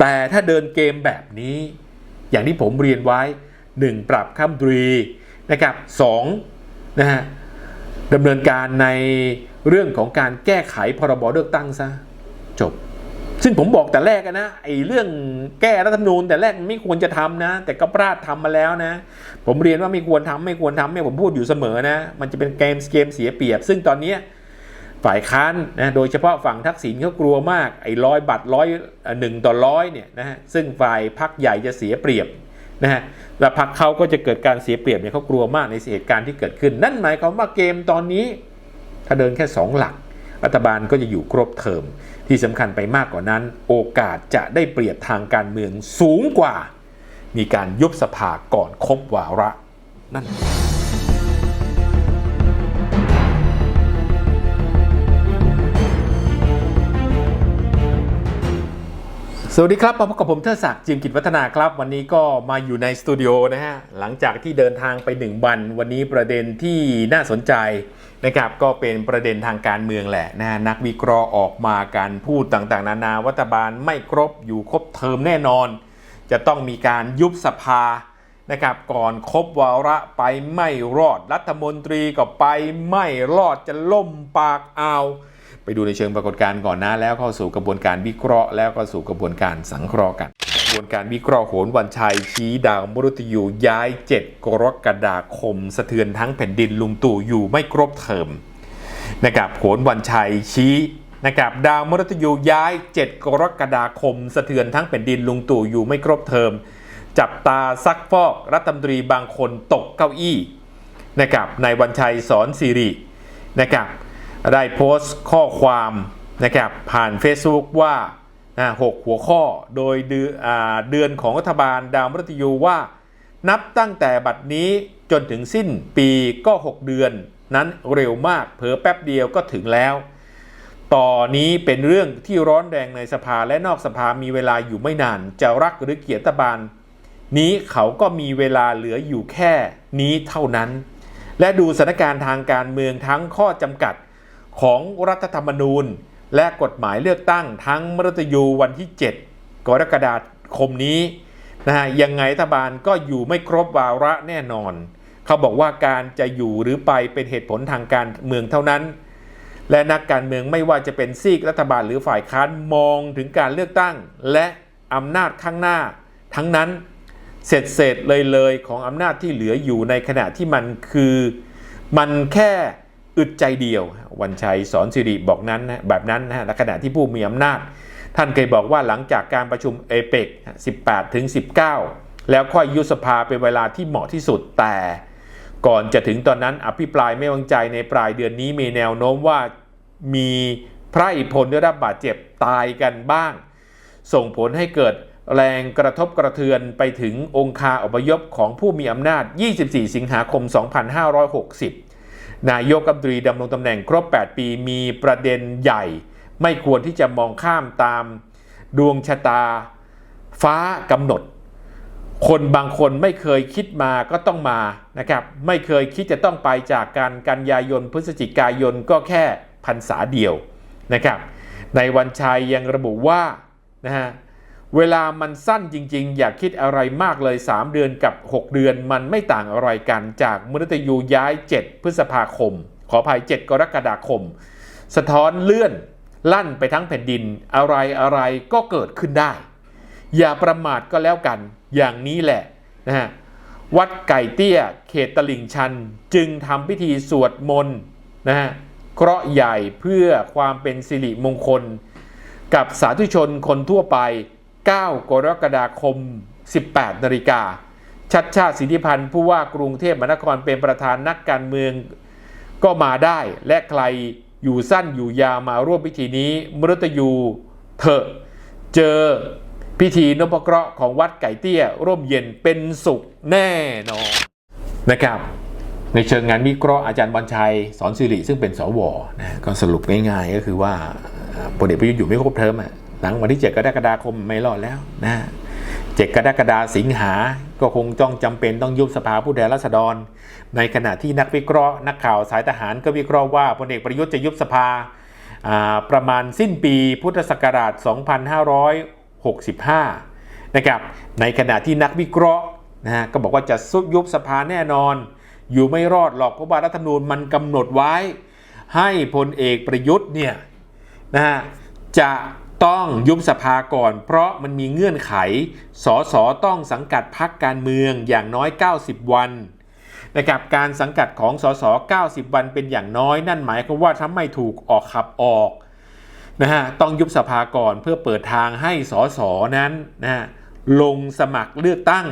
แต่ถ้าเดินเกมแบบนี้ อย่างที่ผมเรียนไว้ 1 ปรับข้ามตรีนะครับ2นะฮะดำเนินการในเรื่องของการแก้ไขพรบเลือกตั้งซะจบ ซึ่งผมบอกแต่แรกนะไอ้เรื่องแก้รัฐธรรมนูญแต่แรกมันไม่ควรจะทำนะ แต่ก็พลาดทำมาแล้วนะ ผมเรียนว่าไม่ควรทำไม่ควรทำเนี่ยผมพูดอยู่เสมอนะ มันจะเป็นเกมเกมเสียเปรียบ ซึ่งตอนนี้ ฝ่ายค้านนะโดยเฉพาะฝั่งทักษิณเขากลัวมากไอ้ร้อยบัตรร้อยหนึ่งต่อร้อยเนี่ยนะฮะซึ่งฝ่ายพักใหญ่จะเสียเปรียบนะฮะและพักเขาก็จะเกิดการเสียเปรียบเนี่ยเขากลัวมากในเหตุการณ์ที่เกิดขึ้น นั่นหมายความว่าเกมตอนนี้ ถ้าเดินแค่ 2 หลัก รัฐบาลก็จะอยู่ครบเทอม ที่สำคัญไปมากกว่านั้น โอกาสจะได้เปรียบทางการเมืองสูงกว่า มีการยุบสภาก่อนครบวาระนั่น สวัสดีครับมาพบกับผมเทิดศักดิ์จิมกิจวัฒนาครับ วันนี้ก็มาอยู่ในสตูดิโอนะฮะ หลังจากที่เดินทางไปหนึ่งวัน วันนี้ประเด็นที่น่าสนใจนะครับก็เป็นประเด็นทางการเมืองแหละนะฮะนักวิเคราะห์ออกมาการพูดต่างๆ นานาวัฒบาลไม่ครบอยู่ครบเทอมแน่นอน จะต้องมีการยุบสภานะครับก่อนครบวาระไปไม่รอดรัฐมนตรีก็ไปไม่รอดจะล่มปากอ่าว ดูในเชิงปรากฏการณ์ก่อนนะแล้วเข้าสู่กระบวนการวิเคราะห์ แล้วก็สู่กระบวนการสังเคราะห์กัน กระบวนการวิเคราะห์โหนวันชัยชี้ดาวมฤตยูย้าย 7 กรกฎาคม สะเทือนทั้งแผ่นดินลุงตู่อยู่ไม่ครบเทอมนะครับโหนวันชัยชี้นะครับดาวมฤตยูย้าย 7 กรกฎาคม สะเทือนทั้งแผ่นดินลุงตู่อยู่ไม่ครบเทอมจับตาซักฟอกรัฐมนตรีบางคนตกเก้าอี้นะครับนายวันชัยสอนสิรินะครับ ได้โพสต์ข้อความนะครับผ่าน Facebook ว่าหกหัวข้อโดยเดือนอ่าเดือนของรัฐบาลดาวมฤตยูว่า นับตั้งแต่บัดนี้จนถึงสิ้นปีก็ 6 เดือนนั้นเร็วมากเผลอแป๊บเดียวก็ถึงแล้ว ต่อนนี้เป็นเรื่องที่ร้อนแรงในสภาและนอกสภามีเวลาอยู่ไม่นาน จะรักหรือเกลียดรัฐบาล นี้เขาก็มีเวลาเหลืออยู่แค่นี้เท่านั้น และดูสถานการณ์ทางการเมืองทั้งข้อจำกัด ของรัฐธรรมนูญ และกฎหมายเลือกตั้งทั้งมรตยูวันที่ 7 กรกฎาคมนี้นะฮะยังไงรัฐบาลก็อยู่ไม่ครบวาระแน่นอน เขาบอกว่าการจะอยู่หรือไปเป็นเหตุผลทางการเมืองเท่านั้น และนักการเมืองไม่ว่าจะเป็นซีกรัฐบาลหรือฝ่ายค้านมองถึงการเลือกตั้ง และอำนาจข้างหน้า ทั้งนั้นเสร็จเสร็จเลยเลยของอำนาจที่เหลืออยู่ในขณะที่มันคือ มันแค่ อึดใจเดียว วันชัยสอนสิริบอกนั้นนะแบบนั้นนะฮะขณะที่ผู้มีอำนาจ ท่านเคยบอกว่าหลังจากการประชุมเอเปก18ถึง19 แล้วค่อยยุสภาเป็นเวลาที่เหมาะที่สุดแต่ ก่อนจะถึงตอนนั้นอภิปรายไม่วางใจในปลายเดือนนี้มีแนวโน้มว่ามีพระอิพลได้รับบาดเจ็บตายกันบ้าง ส่งผลให้เกิดแรงกระทบกระเทือนไปถึงองคาอพยพของผู้มีอำนาจ 24 สิงหาคม 2560 นายกรัฐมนตรีดำรงตำแหน่งครบ 8 ปีมีประเด็นใหญ่ ไม่ควรที่จะมองข้ามตามดวงชะตาฟ้ากำหนด คนบางคนไม่เคยคิดมาก็ต้องมานะครับไม่เคยคิดจะต้องไปจากการกันยายนพฤศจิกายนก็แค่พรรษาเดียวนะครับในวันชัยยังระบุว่านะฮะ เวลามันสั้นจริงๆ อย่าคิดอะไรมากเลย 3 เดือนกับ 6 เดือนมันไม่ต่างอะไรกันจากมฤตยูย้าย 7 พฤษภาคม ขออภัย 7 กรกฎาคม สะท้อนเลื่อนลั่นไปทั้งแผ่นดินอะไรอะไรก็เกิดขึ้นได้ อย่าประมาทก็แล้วกัน อย่างนี้แหละนะฮะวัดไก่เตี้ย เขตตลิ่งชัน จึงทำพิธีสวดมนต์นะฮะเคราะห์ใหญ่เพื่อความเป็นสิริมงคล กับสาธุชนคนทั่วไป 9 กรกฎาคม 18นาฬิกาชัดชาติสิทธิพันธ์ผู้ว่ากรุงเทพมหานครเป็นประธานนักการเมืองก็มาได้ และใครอยู่สั้นอยู่ยาวมาร่วมพิธีนี้มฤตยูเถอะเจอพิธีนพเคราะห์ของวัดไก่เตี้ย ร่มเย็นเป็นสุขแน่นอนนะครับ ในเชิงงานวิเคราะห์อาจารย์วันชัย สอนสิริซึ่งเป็นสวนะก็สรุปง่ายๆ ก็คือว่าพลเอกประยุทธ์อยู่ไม่ครบเทอมอะ หลังวันที่ 7 กรกฎาคมไม่รอดแล้วนะเจ็ดกรกฎาสิงหา ก็คงต้องจำเป็นต้องยุบสภาผู้แทนราษฎร ในขณะที่นักวิเคราะห์นักข่าวสายทหารก็วิเคราะห์ว่าพลเอกประยุทธ์จะยุบสภาประมาณสิ้นปีพุทธศักราช 2565 นะครับในขณะที่นักวิเคราะห์นะฮะก็บอกว่าจะสุยุบสภาแน่นอน อยู่ไม่รอดหรอกเพราะว่ารัฐธรรมนูญมันกำหนดไว้ ให้พลเอกประยุทธ์เนี่ยนะฮะจะ ต้องยุบสภาก่อน เพราะมันมีเงื่อนไข สสต้องสังกัดพรรคการเมืองอย่างน้อย 90 วันนะครับการสังกัดของสส90 วันเป็นอย่างน้อยนั่นหมายความว่าถ้าไม่ถูกออกขับออกนะฮะต้องยุบสภาก่อนเพื่อเปิดทางให้สสนั้นนะฮะลงสมัครเลือกตั้ง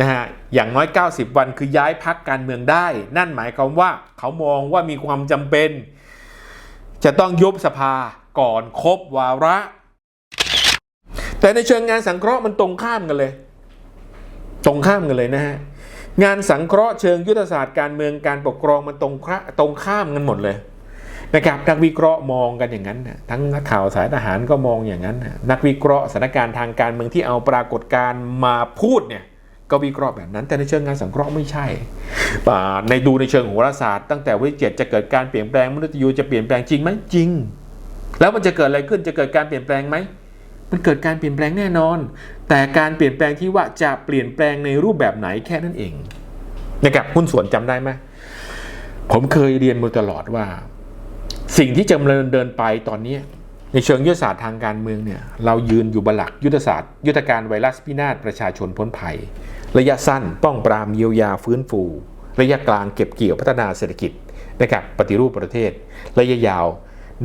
นะฮะอย่างน้อย 90 วันคือย้ายพักการเมืองได้ นั่นหมายความว่าเขามองว่ามีความจำเป็น จะต้องยุบสภา ก่อนครบวาระ แต่ในเชิงงานสังเคราะห์มันตรงข้ามกันเลย ตรงข้ามกันเลยนะฮะงานสังเคราะห์เชิงยุทธศาสตร์การเมืองการปกครองมันตรงคระตรงข้ามกันหมดเลยนะครับนักวิเคราะห์มองกันอย่างนั้นนะทั้งนักข่าวสายทหารก็มองอย่างนั้นนะนักวิเคราะห์สถานการณ์ทางการเมืองที่เอาปรากฏการณ์มาพูดเนี่ยก็วิเคราะห์แบบนั้นแต่ในเชิงงานสังเคราะห์ไม่ใช่ในดูในเชิงโหราศาสตร์ตั้งแต่วันที่เจ็ดจะเกิดการเปลี่ยนแปลงมนุษย์ยูจะเปลี่ยนแปลงจริงไหมจริง แล้วมันจะเกิดอะไรขึ้นจะเกิดการเปลี่ยนแปลงไหมมันเกิดการเปลี่ยนแปลงแน่นอน แต่การเปลี่ยนแปลงที่ว่าจะเปลี่ยนแปลงในรูปแบบไหนแค่นั้นเองนะครับหุ้นส่วนจำได้ไหมผมเคยเรียนมาตลอดว่า สิ่งที่จะดำเนินเดินไปตอนนี้ ในเชิงยุทธศาสตร์ทางการเมืองเนี่ยเรายืนอยู่บนหลักยุทธศาสตร์ยุทธการไวรัสพินาศประชาชนพ้นภัย ระยะสั้นป้องปรามเยียวยาฟื้นฟู ระยะกลางเก็บเกี่ยวพัฒนาเศรษฐกิจนะครับปฏิรูปประเทศ ระยะยาว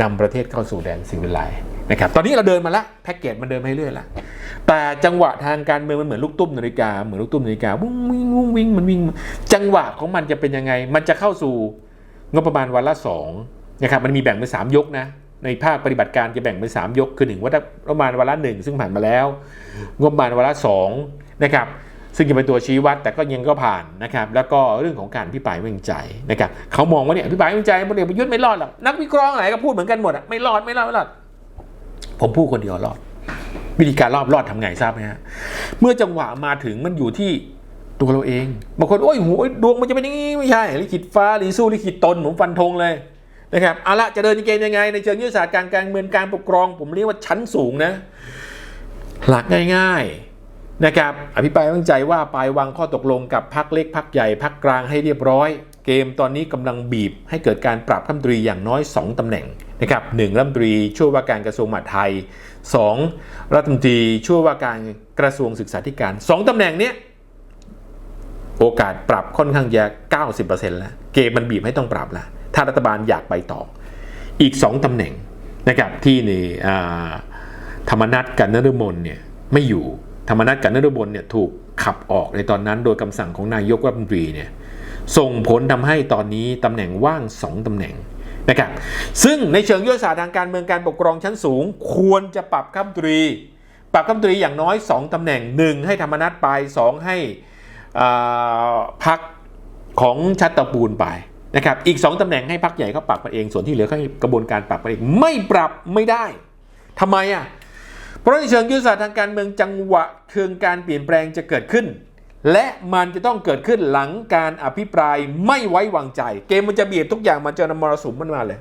นำประเทศเข้าสู่แดนสิวิไลซ์นะครับตอนนี้เราเดินมาละแพ็กเกจมันเดินมาเรื่อยละแต่จังหวะทางการเมืองมันเหมือนลูกตุ้มนาฬิกาเหมือนลูกตุ้มนาฬิกาวุ้งวิ่งวุ้งวิ่งมันวิ่งจังหวะของมันจะเป็นยังไง มันจะเข้าสู่งบประมาณวันละสองนะครับมันมีแบ่งเป็นสามยกนะในภาคปฏิบัติการจะแบ่งเป็นสามยกคือหนึ่งว่าประมาณวันละหนึ่งซึ่งผ่านมาแล้ว งบประมาณวันละสองนะครับ ซึ่งจะเป็นตัวชี้วัดแต่ก็ยังก็ผ่านนะครับแล้วก็เรื่องของการพิปรายไม่วงใจนะครับเขามองว่าเนี่ยพิปรายไม่วงใจพลเอกประยุทธ์ไม่รอดหรอกนักวิเคราะห์ไหนก็พูดเหมือนกันหมดอะไม่รอดไม่รอดไม่รอด ผมพูดคนเดียวรอด วิธีการรอบรอดทำไงทราบไหมฮะเมื่อจังหวะมาถึงมันอยู่ที่ตัวเราเองบางคนโอ้ยโหดวงมันจะเป็นอย่างนี้ไม่ใช่ลิขิตฟ้าลิสู้ลิขิตตนผมฟันธงเลยนะครับเอาละจะเดินเกมยังไง ในเชิงยุทธศาสตร์การการเมืองการปกครอง ผมเรียกว่าชั้นสูงนะ หลักง่าย ๆ นะครับอภิปรายไม่ไว้ใจว่าไปวางข้อตกลงกับพักเล็กพักใหญ่พักกลางให้เรียบร้อย เกมตอนนี้กำลังบีบให้เกิดการปรับรัฐมนตรีอย่างน้อย 2ตำแหน่งนะครับหนึ่งรัฐมนตรีช่วยว่าการกระทรวงมหาดไทย 2 รัฐมนตรีช่วยว่าการกระทรวงศึกษาธิการ 2ตำแหน่งเนี้ยโอกาสปรับค่อนข้างจะ90%แล้วเกมมันบีบให้ต้องปรับแล้วถ้ารัฐบาลอยากไปต่อ อีก 2ตำแหน่งนะครับที่ในอ่ธรรมนัตกับนฤมลเนี่ยไม่อยู่ ธรรมนัตกับนฤมลเนี่ยถูกขับออกในตอนนั้นโดยคำสั่งของนายกรัฐมนตรีเนี่ยส่งผลทำให้ตอนนี้ตำแหน่งว่าง 2ตำแหน่งนะครับซึ่งในเชิงยุทธศาสตร์ทางการเมืองการปกครองชั้นสูง ควรจะปรับข้ามตรี ปรับข้ามตรีอย่างน้อย 2ตำแหน่ง 1 ให้ธรรมนัตไป 2 ให้พักของชัดตะปูลไปนะครับอีก 2ตำแหน่งให้พักใหญ่เขาปรับกันเองส่วนที่เหลือให้กระบวนการปรับกันเองไม่ปรับไม่ได้ทำไมอะ เพราะในเชิงยุทธศาสตร์ทางการเมืองจังหวะเชิงการเปลี่ยนแปลงจะเกิดขึ้น และมันจะต้องเกิดขึ้นหลังการอภิปรายไม่ไว้วางใจ เกมมันจะเบียดทุกอย่างมันจะนำมรสุมมันมาเลย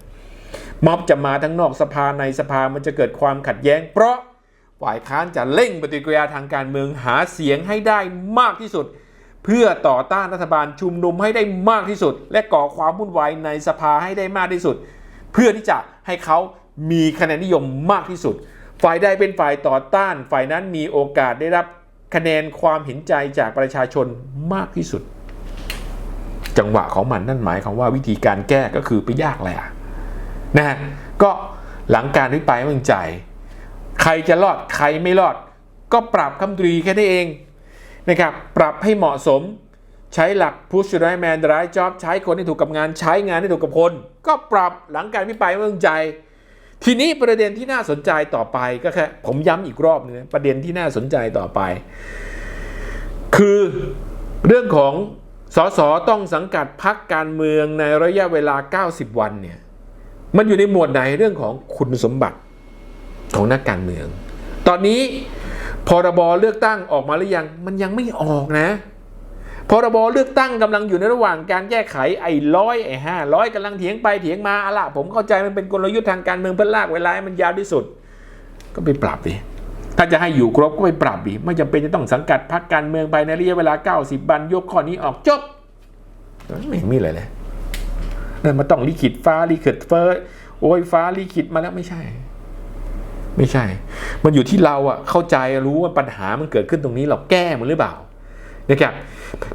ม็อบจะมาทั้งนอกสภาในสภามันจะเกิดความขัดแย้ง เพราะฝ่ายค้านจะเร่งปฏิกิริยาทางการเมืองหาเสียงให้ได้มากที่สุด เพื่อต่อต้านรัฐบาลชุมนุมให้ได้มากที่สุด และก่อความวุ่นวายในสภาให้ได้มากที่สุด เพื่อที่จะให้เขามีคะแนนนิยมมากที่สุด ฝ่ายใดเป็นฝ่ายต่อต้าน ฝ่ายนั้นมีโอกาสได้รับคะแนนความเห็นใจจากประชาชนมากที่สุด จังหวะของมันนั่นหมายความว่าวิธีการแก้ก็คือไปยากแหละนะฮะก็หลังการวิปรายม่วางใจ ใครจะรอดใครไม่รอด ก็ปรับคำตรีแค่นี้เองนะครับปรับให้เหมาะสมใช้หลัก push right man right job ใช้คนที่ถูกกับงานใช้งานที่ถูกกับคน ก็ปรับหลังการวิปรายไม่วางใจ ทีนี้ประเด็นที่น่าสนใจต่อไปก็แค่ผมย้ำอีกรอบนึงประเด็นที่น่าสนใจต่อไป คือเรื่องของสสต้องสังกัดพักการเมืองในระยะเวลา 90 วันเนี่ยมันอยู่ในหมวดไหนเรื่องของคุณสมบัติของนักการเมือง ตอนนี้พรบเลือกตั้งออกมาหรือยังมันยังไม่ออกนะ พรบเลือกตั้งกำลังอยู่ในระหว่างการแก้ไขไอ้ร้อยไอ้ห้าร้อยกำลังเถียงไปเถียงมาอะละผมเข้าใจมันเป็นกลยุทธ์ทางการเมืองเพื่อลากเวลาให้มันยาวที่สุด ก็ไปปรับดิถ้าจะให้อยู่ครบก็ไปปรับดิไม่จำเป็นจะต้องสังกัดพรรคการเมืองภายในระยะเวลา 90 วันยกข้อนี้ออกจบไม่เห็นมีอะไรเลยนั่นมันต้องลิขิตฟ้าลิขิตเฟ้อโอ้ยฟ้าลิขิตมาแล้วไม่ใช่ ไม่ใช่ มันอยู่ที่เราอะเข้าใจรู้ว่าปัญหามันเกิดขึ้นตรงนี้เราแก้มันหรือเปล่า นะครับ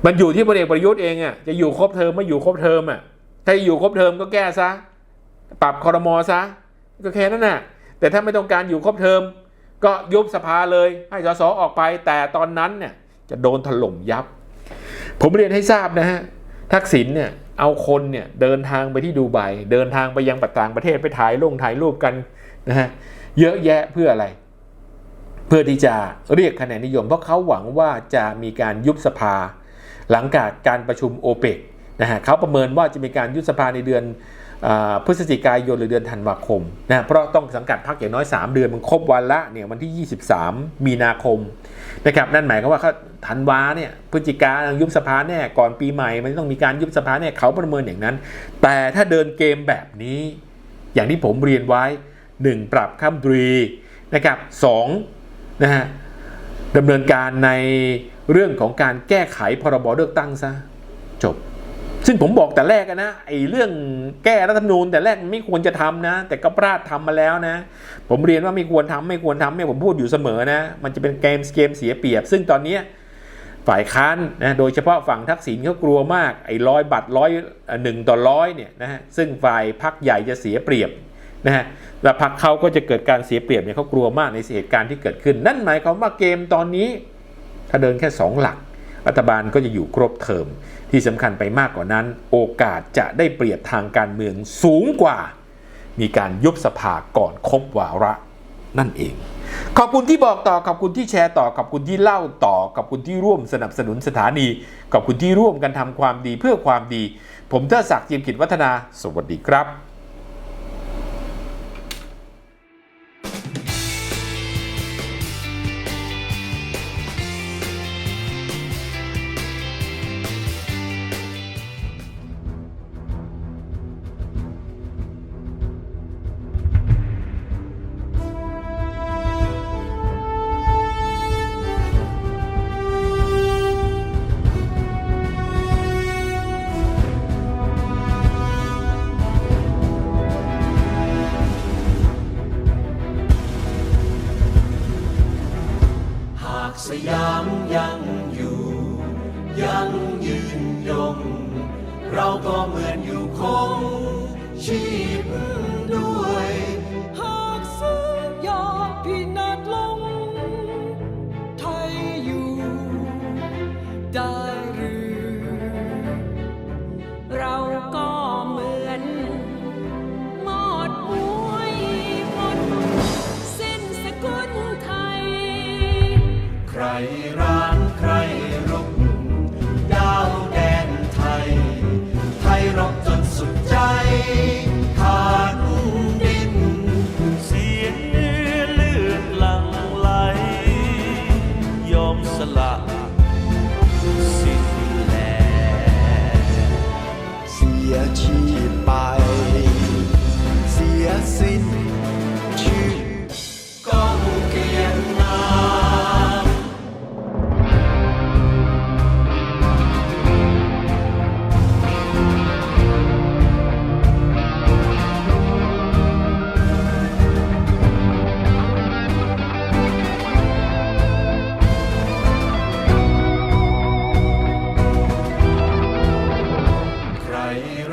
มันอยู่ที่พลเอกประยุทธ์เองอะจะอยู่ครบเทอมไม่อยู่ครบเทอมอะถ้าอยู่ครบเทอมก็แก้ซะปรับคอรมอซะก็แค่นั้นน่ะ แต่ถ้าไม่ต้องการอยู่ครบเทอม ก็ยุบสภาเลยให้สสออกไป แต่ตอนนั้นเนี่ยจะโดนถล่มยับ ผมเรียนให้ทราบนะฮะทักษิณเนี่ยเอาคนเนี่ยเดินทางไปที่ดูไบเดินทางไปยังต่างประเทศไปถ่ายลงถ่ายรูปกันนะฮะเยอะแยะเพื่ออะไร เพื่อที่จะเรียกคะแนนนิยม เพราะเขาหวังว่าจะมีการยุบสภา หลังจากการประชุมโอเปกนะฮะเขาประเมินว่าจะมีการยุบสภาในเดือนอพฤศจิกายนหรือเดือนธันวาคมนะเพราะต้องสังกัดพักอย่างน้อย 3 เดือนมันครบวันละเนี่ยวันที่ 23 มีนาคมนะครับนั่นหมายความว่าเขาธันวาเนี่ยพฤศจิกายุบสภาแน่ก่อนปีใหม่มันต้องมีการยุบสภาแน่เขาประเมินอย่างนั้น แต่ถ้าเดินเกมแบบนี้ อย่างที่ผมเรียนไว้ 1 ปรับข้ามตรีนะครับ2 นะฮะดำเนินการในเรื่องของการแก้ไขพรบเลือกตั้งซะจบ ซึ่งผมบอกแต่แรกนะไอ้เรื่องแก้รัฐธรรมนูญแต่แรกมันไม่ควรจะทำนะ แต่ก็พลาดทำมาแล้วนะ ผมเรียนว่าไม่ควรทำไม่ควรทำเนี่ยผมพูดอยู่เสมอนะ มันจะเป็นเกมเกมเสียเปรียบ ซึ่งตอนนี้ฝ่ายค้านนะโดยเฉพาะฝั่งทักษิณเขากลัวมากไอ้ร้อยบัตรร้อยหนึ่งต่อร้อยเนี่ยนะฮะซึ่งฝ่ายพักใหญ่จะเสียเปรียบ นะฮะและพักเขาก็จะเกิดการเสียเปรียบเนี่ยเขากลัวมากในเหตุการณ์ที่เกิดขึ้น นั่นหมายความว่าเกมตอนนี้ ถ้าเดินแค่สองหลัก รัฐบาลก็จะอยู่ครบเทอมที่สำคัญไปมากกว่านั้น โอกาสจะได้เปรียบทางการเมืองสูงกว่า มีการยุบสภาก่อนครบวาระนั่นเอง ขอบคุณที่บอกต่อ ขอบคุณที่แชร์ต่อ ขอบคุณที่เล่าต่อ ขอบคุณที่ร่วมสนับสนุนสถานี ขอบคุณที่ร่วมกันทำความดีเพื่อความดี ผมเทอศักดิ์เจียมกิจวัฒนา สวัสดีครับ ยามยังอยู่ ยังยืนยง เราก็เหมือน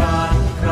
รักใคร